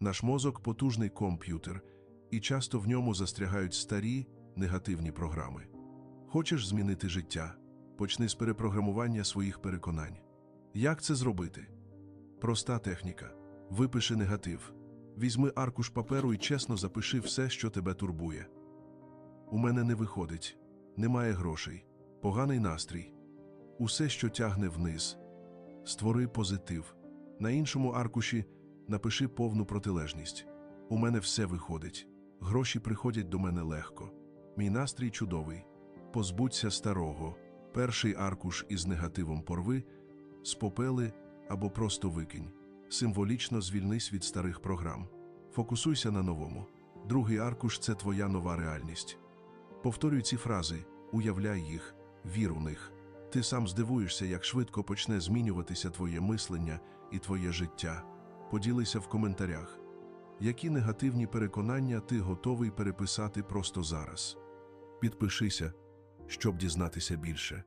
Наш мозок потужний комп'ютер, і часто в ньому застрягають старі негативні програми. Хочеш змінити життя? Почни з перепрограмування своїх переконань. Як це зробити? Проста техніка. Випиши негатив. Візьми аркуш паперу і чесно запиши все, що тебе турбує. У мене не виходить, немає грошей, поганий настрій. Усе, що тягне вниз. Створи позитив. На іншому аркуші напиши повну протилежність. У мене все виходить. Гроші приходять до мене легко. Мій настрій чудовий. Позбудься старого. Перший аркуш із негативом порви, спопели або просто викинь. Символічно звільнись від старих програм. Фокусуйся на новому. Другий аркуш це твоя нова реальність. Повторюй ці фрази, уявляй їх, вір у них. Ти сам здивуєшся, як швидко почне змінюватися твоє мислення і твоє життя. Поділися в коментарях, які негативні переконання ти готовий переписати просто зараз. Підпишися, щоб дізнатися більше.